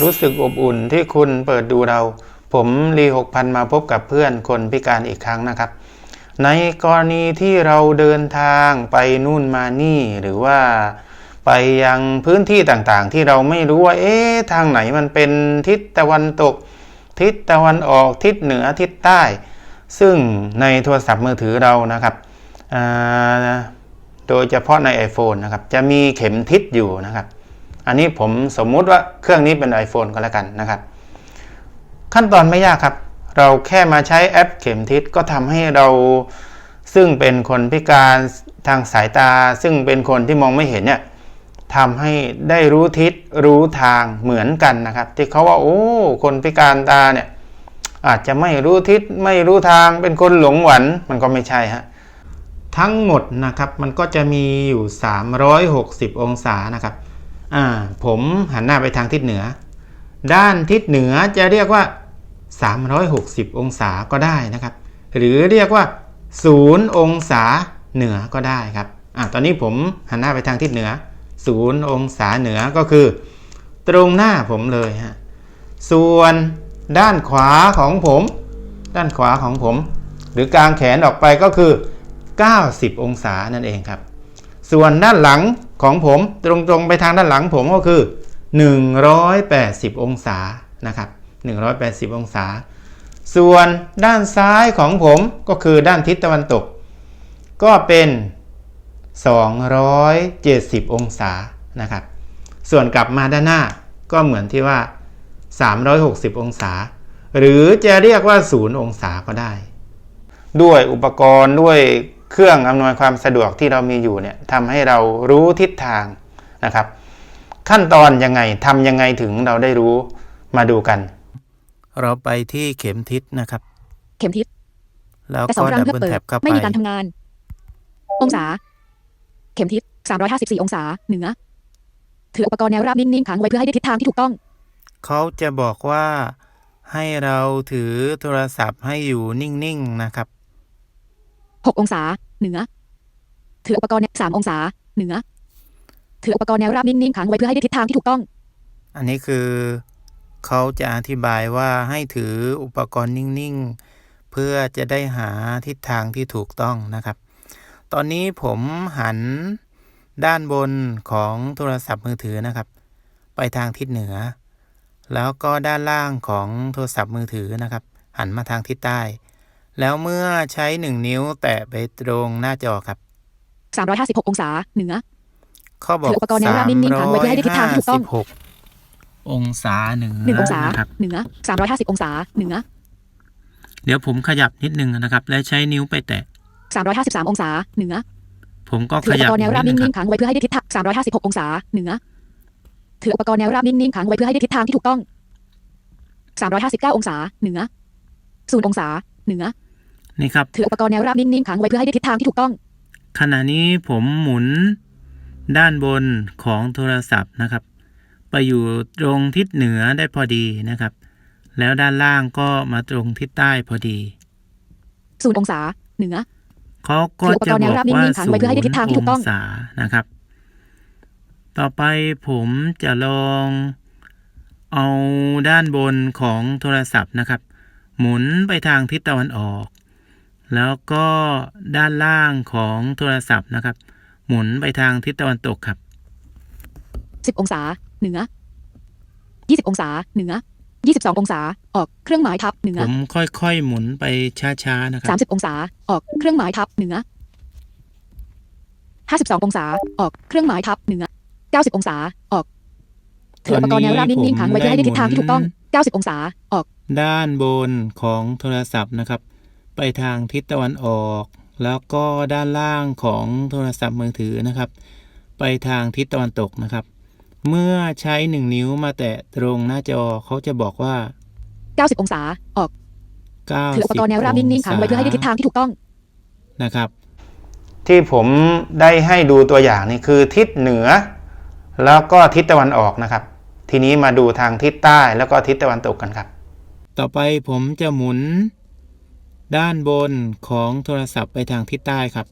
รู้สึกอบอุ่นที่คุณเปิดดูเรา ผมรีหกพันมาพบกับเพื่อนคนพิการอีกครั้งนะครับ ในกรณีที่เราเดินทางไปนู่นมานี่หรือว่าไปยังพื้นที่ต่างๆ ที่เราไม่รู้ว่า เอ๊ะทางไหนมันเป็นทิศตะวันตก ทิศตะวันออกทิศเหนือทิศใต้ ซึ่งในโทรศัพท์มือถือเรานะครับโดยเฉพาะใน iPhone นะครับ จะมีเข็มทิศอยู่นะครับ อันนี้ผมสมมุติว่าเครื่องนี้เป็น iPhone ก็แล้วกันนะครับ ขั้นตอนไม่ยากครับ เราแค่มาใช้แอปเข็มทิศก็ทำให้เราซึ่งเป็นคนพิการทางสายตา ซึ่งเป็นคนที่มองไม่เห็นเนี่ยทำให้ได้รู้ทิศรู้ทางเหมือนกันนะครับ ที่เขาว่าโอ้คนพิการตาเนี่ยอาจจะไม่รู้ทิศไม่รู้ทางเป็นคนหลงหวันมันก็ไม่ใช่ฮะทั้งหมดนะครับมันก็จะมีอยู่ 360 องศานะครับ ผมหันหน้าไปทางทิศเหนือ ด้านทิศเหนือจะเรียกว่า 360 องศาก็ได้นะครับ หรือเรียกว่า 0 องศาเหนือก็ได้ครับอตอนนี้ผมหันหน้าไปทางทิศเหนือ 0 องศาเหนือก็คือ ตรงหน้าผมเลยฮะ ส่วนด้านขวาของผม ด้านขวาของผม หรือกลางแขนออกไปก็คือ 90 องศานั่นเองครับ ส่วนด้านหลังของผมตรงๆไปทางด้านหลังผมก็คือ 180 องศานะครับ 180 องศา ส่วนด้านซ้ายของผมก็คือด้านทิศตะวันตก ก็เป็น 270 องศานะครับ ส่วนกลับมาด้านหน้าก็เหมือนที่ว่า 360 องศา หรือจะเรียกว่า 0 องศาก็ได้ ด้วยอุปกรณ์ด้วย เครื่องอำนวยความสะดวกที่เรามีอยู่เนี่ยทำให้เรารู้ทิศทางนะครับ ขั้นตอนยังไงทำยังไงถึงเราได้รู้มาดูกัน เราไปที่เข็มทิศนะครับ เข็มทิศแล้วแต่สอก็งครั้ดังบเพื่อเบิลเปิดแท็บเข้าไปไม่มีการทำงาน องศา เข็มทิศ354 องศาเหนือถืออุปกรณ์แนวราบนิ่งๆขังไว้เพื่อให้ได้ทิศทางที่ถูกต้อง เขาจะบอกว่าให้เราถือโทรศัพท์ให้อยู่นิ่งๆนะครับ 6องศา เหนือ ถืออุปกรณ์แนว3องศา เหนือ ถืออุปกรณ์แนวราบนิ่งๆขังไว้เพื่อให้ได้ทิศทางที่ถูกต้อง อันนี้คือเขาจะอธิบายว่าให้ถืออุปกรณ์นิ่งๆ เพื่อจะได้หาทิศทางที่ถูกต้องนะครับ ตอนนี้ผมหันด้านบนของโทรศัพท์มือถือนะครับ ไปทางทิศเหนือ แล้วก็ด้านล่างของโทรศัพท์มือถือนะครับ หันมาทางทิศใต้ แล้วเมื่อใช้หนึ่งนิ้วแตะไปตรงหน้าจอครับ 356 องศาเหนือเขาบอกถืออุปกรณ์แนวราบนิ่งๆขังไว้เพื่อให้ได้ทิศทางที่ถูกต้อง356องศาเหนือ1องศานะครับเหนือ350 องศาเหนือเดี๋ยวผมขยับนิดนึงนะครับ และใช้นิ้วไปแตะ 353 องศาเหนือผมก็ถืขออุปยับกรณ์แนวราบนิดนึนิ่งงๆขังไว้เพื่อให้ได้ทิศทาง356 องศาเหนือถืออุปกรณ์แนวราบนิ่งๆขังไว้เพื่อให้ได้ทิศทางที่ถูกต้อง 359 องศาเหนือ0องศาเหนือ นี่ครับ ถืออุปกรณ์แนวราบนิ่งๆขังไว้เพื่อให้ได้ทิศทางที่ถูกต้อง ขณะนี้ผมหมุนด้านบนของโทรศัพท์นะครับ ไปอยู่ตรงทิศเหนือได้พอดีนะครับ แล้วด้านล่างก็มาตรงทิศใต้พอดี0องศาเหนือเขาก็จะบอกว่าศูนย์องศานะครับ ต่อไปผมจะลองเอาด้านบนของโทรศัพท์นะครับ หมุนไปทางทิศตะวันออก แล้วก็ด้านล่างของโทรศัพท์นะครับ หมุนไปทางทิศตะวันตกครับ 10 องศา เหนือ 20 องศา เหนือ 22 องศา ออก เครื่องหมายทับ เหนือ ผมค่อยๆ หมุนไปช้าๆ นะครับ 30 องศา ออก เครื่องหมายทับ เหนือ 52 องศา ออก เครื่องหมายทับ เหนือ 90 องศา ออกถืออุปกรณ์แนวราบนิ่งๆขังไว้เพื่อให้ได้ทิศทางที่ถูกต้อง 90 องศา ออก ด้านบนของโทรศัพท์นะครับ ไปทางทิศตะวันออก แล้วก็ด้านล่างของโทรศัพท์มือถือนะครับ ไปทางทิศตะวันตกนะครับ เมื่อใช้หนึ่งนิ้วมาแตะตรงหน้าจอเขาจะบอกว่า 90 องศาออก90ถืออุปกรณ์แนวราบนิ่งๆขังไว้เพื่อให้ได้ทิศทางที่ถูกต้องนะครับ ที่ผมได้ให้ดูตัวอย่างนี่คือทิศเหนือ แล้วก็ทิศตะวันออกนะครับ ทีนี้มาดูทางทิศใต้แล้วก็ทิศตะวันตกกันครับ ต่อไปผมจะหมุน ด้านบนของโทรศัพท์ไปทางทิศใต้ครับ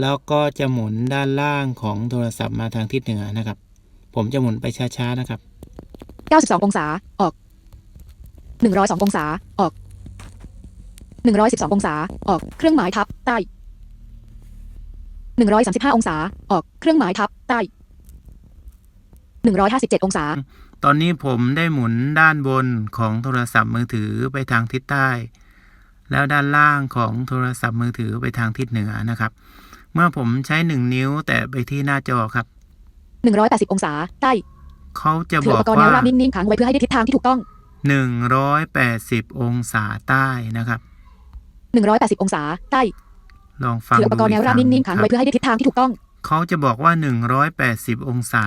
แล้วก็จะหมุนด้านล่างของโทรศัพท์มาทางทิศเหนือนะครับ ผมจะหมุนไปช้าๆนะครับ 92 องศา ออก 102 องศา ออก 112 องศา ออก เครื่องหมายทับ ใต้ 135 องศา ออก เครื่องหมายทับ ใต้ 157 องศา ตอนนี้ผมได้หมุนด้านบนของโทรศัพท์มือถือไปทางทิศใต้ แล้วด้านล่างของโทรศัพท์มือถือไปทางทิศเหนือนะครับ เมื่อผมใช้หนึ่งนิ้วแตะไปที่หน้าจอครับ 180 องศาใต้เขาจะถืบอออุกปกรณ์แนว่าวราบนิ่งๆขังไว้เพื่อให้ได้ทิศทางที่ถูกต้อง 180 องศาใต้นะครับ 180 องศาใต้ลองฟังถืออุปกรณ์แนวราบนิ่งๆขังไว้เพื่อให้ได้ทิศทางที่ถูกต้อง เขาจะบอกว่า 180 องศา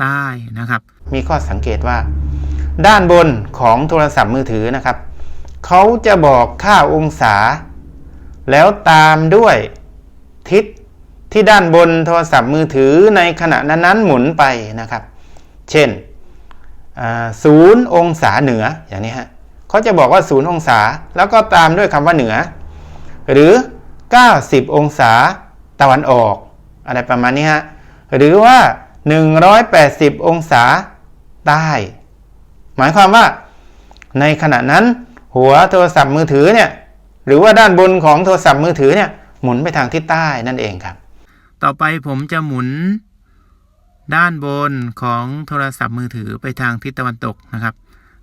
ใต้นะครับ มีข้อสังเกตว่า ด้านบนของโทรศัพท์มือถือนะครับ เขาจะบอกค่าองศา แล้วตามด้วยทิศที่ด้านบนโทรศัพท์มือถือในขณะนั้นๆหมุนไปนะครับ เช่นศูนย์องศาเหนืออย่างนี้ฮะเขาจะบอกว่าศูนย์องศา แล้วก็ตามด้วยคำว่าเหนือ หรือ 90 องศาตะวันออก อะไรประมาณนี้ฮะหรือว่า 180 องศาใต้ หมายความว่าในขณะนั้น หัวโทรศัพท์มือถือเนี่ยหรือว่าด้านบนของโทรศัพท์มือถือเนี่ยหมุนไปทางทิศใต้นั่นเองครับ ต่อไปผมจะหมุน ด้านบนของโทรศัพท์มือถือไปทางทิศตะวันตกนะครับ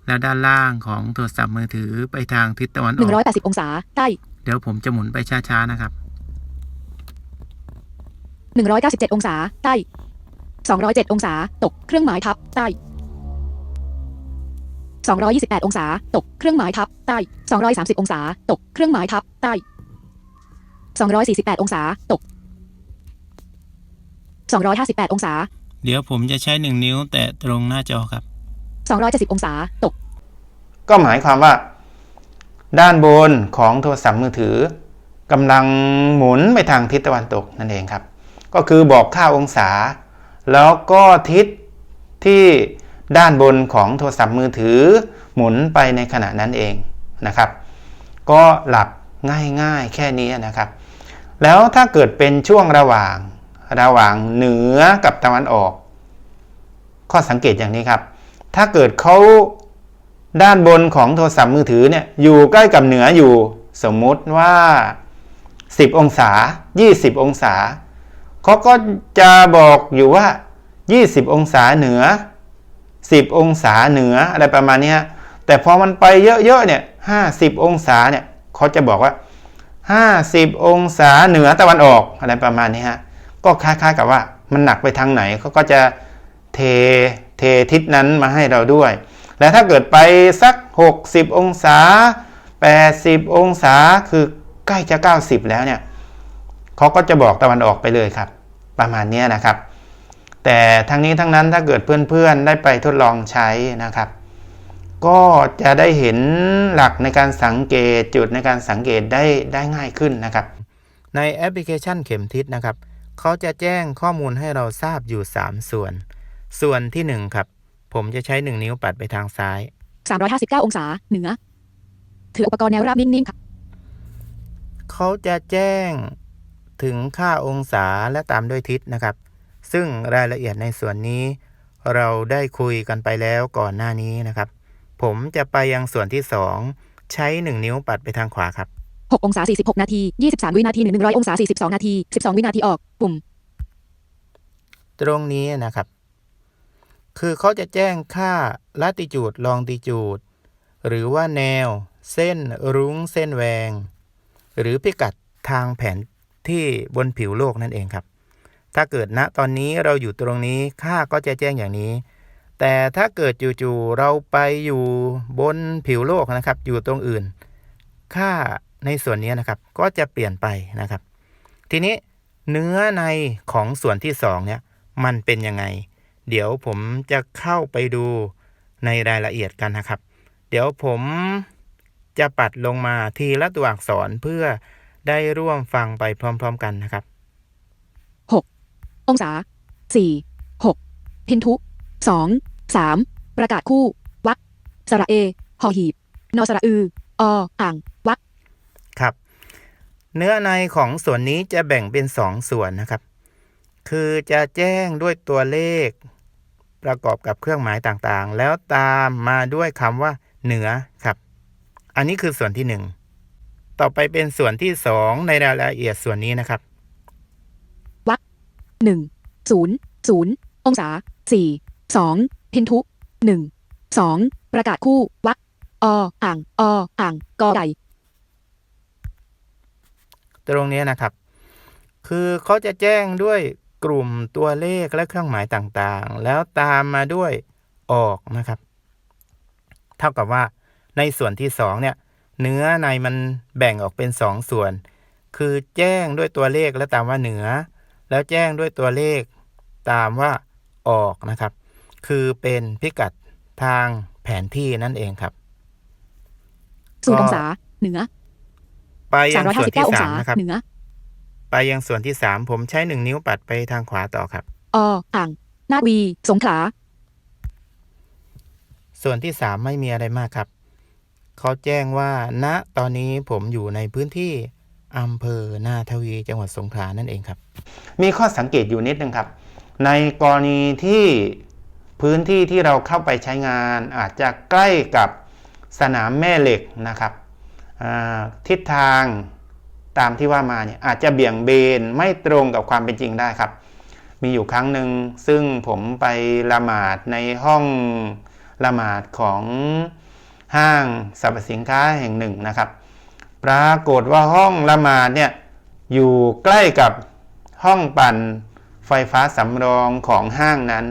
แล้วด้านล่างของโทรศัพท์มือถือไปทางทิศตะวันออก180 องศาใต้ เดี๋ยวผมจะหมุนไปช้าๆนะครับ 197 องศาใต้ 207 องศาตกเครื่องหมายทับใต้ 228 องศา ตก เครื่องหมายทับ ใต้ 230 องศา ตก เครื่องหมายทับ ใต้ 248 องศา ตก 258 องศา เดี๋ยวผมจะใช้หนึ่งนิ้ว แตะตรงหน้าจอครับ 270 องศา ตก ก็หมายความว่า ด้านบนของโทรศัพท์มือถือกำลังหมุนไปทางทิศตะวันตกนั่นเองครับ ก็คือบอกค่าองศา แล้วก็ทิศที่ ด้านบนของโทรศัพท์มือถือ หมุนไปในขณะนั้นเองนะครับ ก็หลับง่ายๆแค่นี้นะครับ แล้วถ้าเกิดเป็นช่วงระหว่างระหว่างเหนือกับตะวันออก ข้อสังเกตอย่างนี้ครับ ถ้าเกิดเขาด้านบนของโทรศัพท์มือถือเนี่ยอยู่ใกล้กับเหนืออยู่ สมมุติว่า 10 องศา 20 องศาเขาก็จะบอกอยู่ว่า 20 องศาเหนือ 10 องศาเหนืออะไรประมาณนี้แต่พอมันไปเยอะๆเนี่ย50 องศาเนี่ยเขาจะบอกว่า 50 องศาเหนือตะวันออกอะไรประมาณนี้ฮะก็คล้ายๆกับว่ามันหนักไปทางไหนเขาก็จะเทเททิศนั้นมาให้เราด้วย และถ้าเกิดไปสัก 60 องศา 80 องศาคือใกล้จะ 90 แล้วเนี่ยเขาก็จะบอกตะวันออกไปเลยครับ ประมาณนี้นะครับ แต่ทั้งนี้ทั้งนั้นถ้าเกิดเพื่อนๆได้ไปทดลองใช้นะครับ ก็จะได้เห็นหลักในการสังเกตจุดในการสังเกตได้ได้ง่ายขึ้นนะครับ ในแอปพลิเคชันเข็มทิศนะครับเขาจะแจ้งข้อมูลให้เราทราบอยู่ 3 ส่วน ส่วนที่ 1 ครับ ผมจะใช้ 1 นิ้วปัดไปทางซ้าย 359 องศาเหนือ ถืออุปกรณ์แนวราบนิ่งๆค่ะเขาจะแจ้งถึงค่าองศาและตามด้วยทิศนะครับ ซึ่งรายละเอียดในส่วนนี้ เราได้คุยกันไปแล้วก่อนหน้านี้นะครับ ผมจะไปยังส่วนที่ 2 ใช้ 1 นิ้วปัดไปทางขวาครับ 6 องศา 46 นาที 23 วินาที100 องศา 42 นาที 12 วินาทีออก ปุ่ม ตรงนี้นะครับ คือเขาจะแจ้งค่าลัติจูดลองติจูด หรือว่าแนว เส้นรุ้งเส้นแวง หรือพิกัดทางแผนที่บนผิวโลกนั่นเองครับ ถ้าเกิดณตอนนี้เราอยู่ตรงนี้ค่าก็จะแจ้งอย่างนี้ แต่ถ้าเกิดจู่ๆเราไปอยู่บนผิวโลกนะครับ อยู่ตรงอื่น ค่าในส่วนนี้นะครับ ก็จะเปลี่ยนไปนะครับ ทีนี้เนื้อในของส่วนที่สองเนี่ยมันเป็นยังไง เดี๋ยวผมจะเข้าไปดูในรายละเอียดกันนะครับ เดี๋ยวผมจะปัดลงมาทีละตัวอักษรเพื่อได้ร่วมฟังไปพร้อม ๆ กันนะครับ องศา4 6พินทุ2 3ประกาศคู่ วักสระเอหอหีบ นอสระอือออ่าง วักครับ เนื้อในของส่วนนี้จะแบ่งเป็นสองส่วนนะครับ คือจะแจ้งด้วยตัวเลข ประกอบกับเครื่องหมายต่างๆ แล้วตามมาด้วยคำว่า เหนือครับ อันนี้คือส่วนที่หนึ่งต่อไปเป็นส่วนที่สองในรายละเอียดส่วนนี้นะครับ หนึ่งศูนย์ศูนย์องศาสี่สองพินทุหนึ่งสองประกาศคู่วรรคออ่างออ่างกอไก่ตรงนี้นะครับ คือเขาจะแจ้งด้วยกลุ่มตัวเลขและเครื่องหมายต่างๆ แล้วตามมาด้วยออกนะครับ เท่ากับว่าในส่วนที่สองเนี่ย เนื้อในมันแบ่งออกเป็นสองส่วน คือแจ้งด้วยตัวเลขแล้วตามว่าเหนือ แล้วแจ้งด้วยตัวเลขตามว่าออกนะครับ คือเป็นพิกัดทางแผนที่นั่นเองครับศูนย์ก็องศาเหนือ ไปยัสามงร้อยส่ห้าวนสิบเก้าที่องสาศามนะครับเหนือ ไปยังส่วนที่สามผมใช้หนึ่งนิ้วปัดไปทางขวาต่อครับออ่างนาดวีสงขลาส่วนที่สามไม่มีอะไรมากครับ เขาแจ้งว่าณตอนนี้ผมอยู่ในพื้นที่ อำเภอนาทวีจังหวัดสงขลานั่นเองครับ มีข้อสังเกตอยู่นิดนึงครับ ในกรณีที่พื้นที่ที่เราเข้าไปใช้งาน อาจจะใกล้กับสนามแม่เหล็กนะครับทิศทางตามที่ว่ามาเนี่ยอาจจะเบี่ยงเบนไม่ตรงกับความเป็นจริงได้ครับ มีอยู่ครั้งหนึ่งซึ่งผมไปละหมาดในห้องละหมาดของห้างสรรพสินค้าแห่งหนึ่งนะครับ ปรากฏว่าห้องละหมาดเนี่ยอยู่ใกล้กับห้องปั่นไฟฟ้าสำรองของห้างนั้น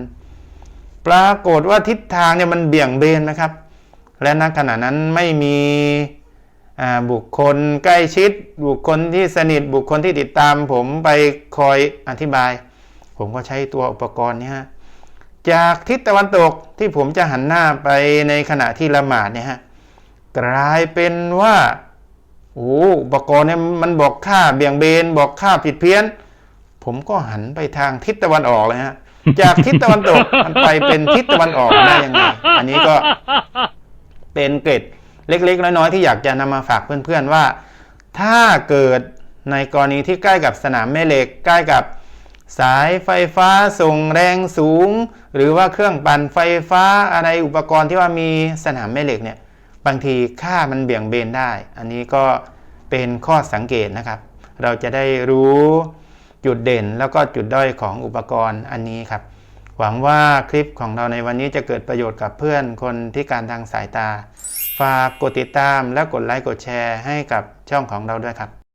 ปรากฏว่าทิศทางเนี่ยมันเบี่ยงเบนนะครับ และณขณะนั้นไม่มีบุคคลใกล้ชิด บุคคลที่สนิทบุคคลที่ติดตาม ผมไปคอยอธิบาย ผมก็ใช้ตัวอุปกรณ์เนี้ฮะจากทิศตะวันตกที่ผมจะหันหน้าไปในขณะที่ละหมาดเนี่ยฮะกลายเป็นว่า โอ้อุปกรณ์เนี่ยมันบอกค่าเบี่ยงเบน บอกค่าผิดเพี้ยน ผมก็หันไปทางทิศตะวันออกเลยฮะ จากทิศตะวันตกมันไปเป็นทิศตะวันออกได้ยังไงอันนี้ก็เป็นเกร็ดเล็กๆ น้อยๆ ที่อยากจะนำมาฝากเพื่อนๆว่า ถ้าเกิดในกรณีที่ใกล้กับสนามแม่เหล็กใกล้กับสายไฟฟ้าส่งแรงสูง หรือว่าเครื่องปั่นไฟฟ้าอะไรอุปกรณ์ที่ว่ามีสนามแม่เหล็กเนี่ย บางทีค่ามันเบี่ยงเบนได้ อันนี้ก็เป็นข้อสังเกตนะครับ เราจะได้รู้จุดเด่นแล้วก็จุดด้อยของอุปกรณ์อันนี้ครับ หวังว่าคลิปของเราในวันนี้จะเกิดประโยชน์กับเพื่อนคนที่การทางสายตา ฝากกดติดตามและกดไลค์กดแชร์ให้กับช่องของเราด้วยครับ